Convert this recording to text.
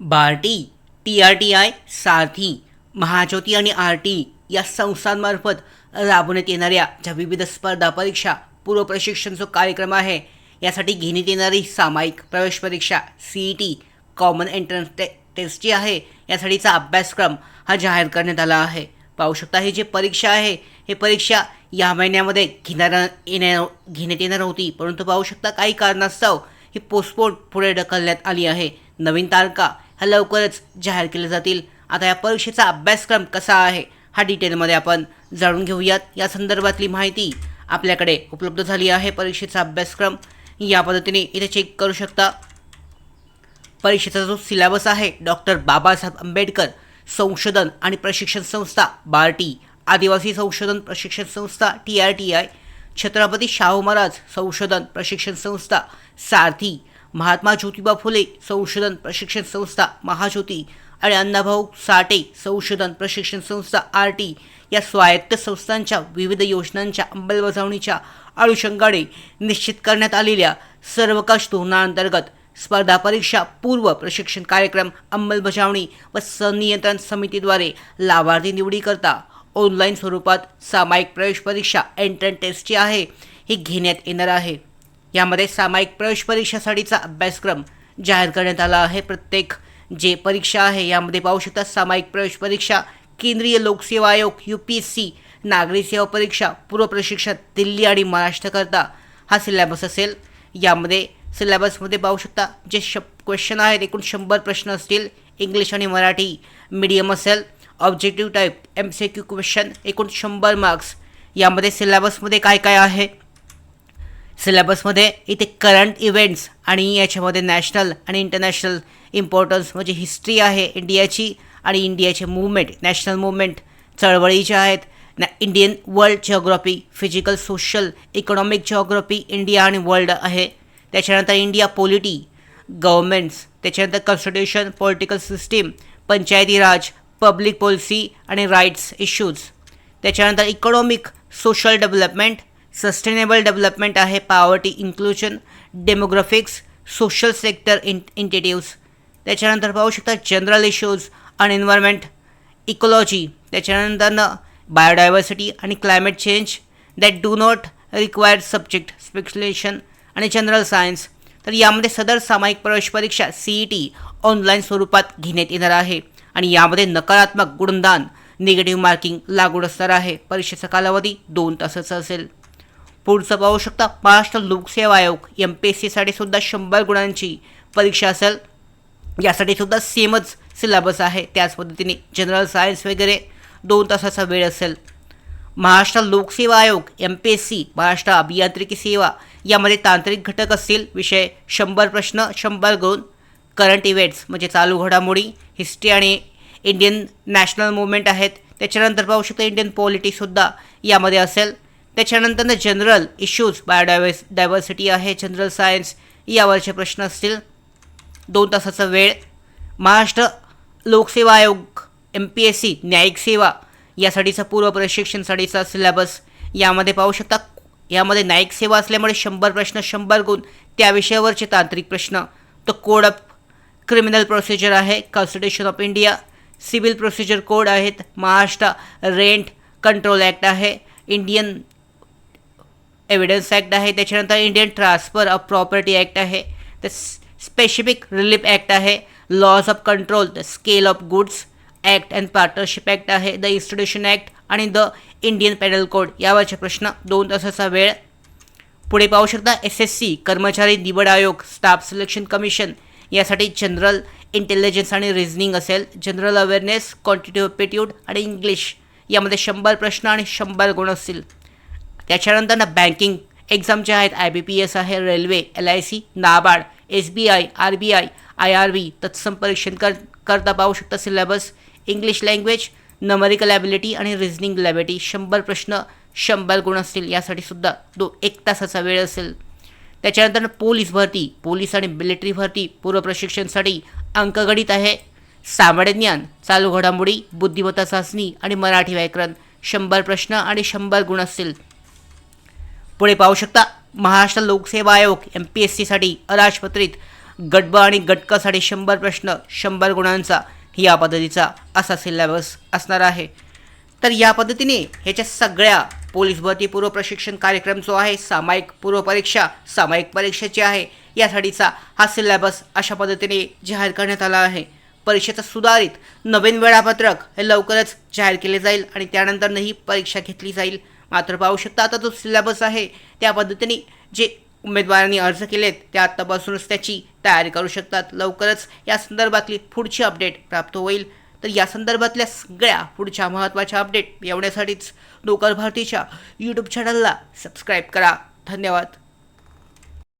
Barti T R T I Sarathi Mahajyoti आणि R T या संस्थांमार्फत राबवण्यात येणाऱ्या ज्या विविध स्पर्धा परीक्षा पूर्व प्रशिक्षण जो कार्यक्रम आहे यासाठी घेण्यात येणारी सामायिक प्रवेश परीक्षा C E T common entrance टे टेस्ट जी आहे यासाठीचा अभ्यासक्रम हा जाहीर करण्यात आला आहे. पाहू शकता ही जी परीक्षा आहे हे परीक्षा या महिन्यामध्ये घेणार येण्या घेण्यात येणार होती. परंतु पाहू शकता काही कारणास्तव ही पोस्टपोर्ट पुढे ढकलण्यात आली आहे. नवीन तारखा लवकरच जाहीर केले जातील. आता या परीक्षेचा अभ्यासक्रम कसा आहे हा डिटेलमध्ये आपण जाणून घेऊयात. या संदर्भातली माहिती आपल्याकडे उपलब्ध झाली आहे. परीक्षेचा अभ्यासक्रम या पद्धतीने इथे चेक करू शकता. परीक्षेचा जो सिलेबस आहे डॉक्टर बाबासाहेब आंबेडकर संशोधन आणि प्रशिक्षण संस्था बार्टी आदिवासी संशोधन प्रशिक्षण संस्था T R T I Chhatrapati Shahu Maharaj संशोधन प्रशिक्षण संस्था सारथी महात्मा ज्योतिबा फुले संशोधन प्रशिक्षण संस्था महाज्योती आणि अण्णाभाऊ साठे संशोधन प्रशिक्षण संस्था आर टी या स्वायत्त संस्थांच्या विविध योजनांच्या अंमलबजावणीच्या अनुषंगाने निश्चित करण्यात आलेल्या सर्वकाश धोरणाअंतर्गत स्पर्धा परीक्षा पूर्व प्रशिक्षण कार्यक्रम अंमलबजावणी व संनियंत्रण समितीद्वारे लाभार्थी निवडीकरता ऑनलाईन स्वरूपात सामायिक प्रवेश परीक्षा एंट्रन टेस्टची आहे ही घेण्यात येणार आहे. यामध्ये सामायिक प्रवेश परीक्षेसाठीचा अभ्यासक्रम जाहीर करण्यात आला आहे. प्रत्येक जे परीक्षा आहे यामध्ये पाहू शकता सामायिक प्रवेश परीक्षा केंद्रीय लोकसेवा आयोग यू पी एस सी नागरी सेवा परीक्षा पूर्व प्रशिक्षण दिल्ली आणि महाराष्ट्रकरता हा सिलेबस असेल. यामध्ये सिलेबसमध्ये पाहू शकता जे श क्वेश्चन आहेत एकूण शंभर प्रश्न असतील. इंग्लिश आणि मराठी मीडियम असेल. Objective type M C Q question एकूण शंभर मार्क्स यामध्ये सिलेबसमध्ये काय काय आहे? सिलेबसमध्ये इथे करंट इव्हेंट्स आणि याच्यामध्ये नॅशनल आणि इंटरनॅशनल इम्पॉर्टन्स म्हणजे हिस्ट्री आहे इंडियाची आणि इंडियाचे मुवमेंट नॅशनल मुवमेंट चळवळी ज्या आहेत. नॅ Indian world geography physical social economic geography India आणि वर्ल्ड आहे. त्याच्यानंतर इंडिया पॉलिटी गव्हर्मेंट्स त्याच्यानंतर constitution political system Panchayati Raj public policy आणि राईट्स इश्यूज त्याच्यानंतर economic social development sustainable development आहे poverty inclusion demographics social sector in initiatives त्याच्यानंतर पाहू शकता जनरल इश्यूज आणि एन्व्हायरमेंट इकोलॉजी त्याच्यानंतरनं बायोडायव्हर्सिटी आणि climate change that do not required subject speculation आणि जनरल सायन्स तर यामध्ये सदर सामायिक प्रवेश परीक्षा सी ई टी ऑनलाईन स्वरूपात घेण्यात येणार आहे. आणि यामध्ये नकारात्मक गुणदान निगेटिव्ह मार्किंग लागू असणार आहे. परीक्षेचा कालावधी दोन तासाचा असेल. पुढचं पाहू शकता महाराष्ट्र लोकसेवा आयोग एम पी एस सीसाठी सुद्धा शंभर गुणांची परीक्षा असेल. यासाठी सुद्धा सेमच सिलेबस आहे. त्याच पद्धतीने जनरल सायन्स वगैरे दोन तासाचा वेळ असेल. महाराष्ट्र लोकसेवा आयोग M P S C Maharashtra अभियांत्रिकी सेवा यामध्ये तांत्रिक घटक असतील. विषय शंभर प्रश्न शंभर गुण करंट इव्हेंट्स म्हणजे चालू घडामोडी हिस्ट्री आणि इंडियन नॅशनल मुवमेंट आहेत. त्याच्यानंतर पाहू शकता इंडियन पॉलिटिक्ससुद्धा यामध्ये असेल. त्याच्यानंतर जनरल इश्यूज बायोडायव्हर्स डायव्हर्सिटी आहे जनरल सायन्स यावरचे प्रश्न असतील. दोन तासाचा वेळ. महाराष्ट्र लोकसेवा आयोग एम पी एस सी न्यायिक सेवा यासाठीचा पूर्व प्रशिक्षणसाठीचा सिलेबस यामध्ये पाहू शकता यामध्ये न्यायिक सेवा असल्यामुळे शंभर प्रश्न शंभर गुण. त्या विषयावरचे तांत्रिक प्रश्न. तो कोड ऑफ क्रिमिनल प्रोसिजर आहे constitution of India civil procedure code आहेत. महाराष्ट्र रेंट कंट्रोल ॲक्ट आहे. इंडियन एव्हिडन्स ॲक्ट आहे. त्याच्यानंतर Indian transfer of property act आहे. तर स्पेसिफिक रिलीफ ॲक्ट आहे. Laws of control the scale of goods act and partnership act आहे. The institution act आणि the Indian penal code यावरचे प्रश्न दोन तासाचा वेळ. पुढे पाहू शकता एस एस सी कर्मचारी निवड आयोग स्टाफ सिलेक्शन कमिशन यासाठी जनरल इंटेलिजन्स आणि रिझनिंग असेल. जनरल अवेअरनेस क्वांटिटिव्ह आणि इंग्लिश यामध्ये शंभर प्रश्न आणि शंभर गुण असतील. त्याच्यानंतर ना बँकिंग. एक्झाम ज्या आहेत आय बी पी एस आहे railway L I C NABARD S B I R B I I R B तत्सम परीक्षण कर करता पाहू शकता syllabus English language numerical ability आणि रिझनिंग लॅबिलिटी शंभर प्रश्न शंभर गुण असतील. यासाठी सुद्धा दो एक तासाचा वेळ असेल. त्याच्यानंतर पोलीस भरती. पोलीस आणि मिलिटरी भरती. पूर्व प्रशिक्षणासाठी अंकगणित आहे. सामान्य ज्ञान चालू घडामोडी बुद्धिमत्ता चाचणी आणि मराठी व्याकरण. शंभर प्रश्न आणि शंभर गुण असतील. पुढे पाहू शकता महाराष्ट्र लोकसेवा आयोग एम पी एस सीसाठी अराजपत्रित गटब आणि गटकासाठी शंभर प्रश्न शंभर गुणांचा या पद्धतीचा असा सिलेबस असणार आहे. तर या पद्धतीने ह्याच्या सगळ्या पोलीस भरती पूर्व प्रशिक्षण कार्यक्रम जो आहे सामायिक पूर्व परीक्षा सामायिक परीक्षेची आहे यासाठीचा हा सिलेबस अशा पद्धतीने जाहीर करण्यात आला आहे. परीक्षेचं सुधारित नवीन वेळापत्रक हे लवकरच जाहीर केले जाईल आणि त्यानंतरनंही परीक्षा घेतली जाईल. मात्र पाहू शकता आता जो सिलेबस आहे त्या पद्धतीने जे उमेदवारांनी अर्ज केलेत त्या आत्तापासूनच त्याची तयारी करू शकतात. लवकरच या संदर्भातली पुढची अपडेट प्राप्त होईल. तर या संदर्भातल्या सगळ्या पुढच्या महत्त्वाच्या अपडेट येवण्यासाठीच लोकल भारतीच्या यूट्यूब चॅनलला सबस्क्राईब करा. धन्यवाद.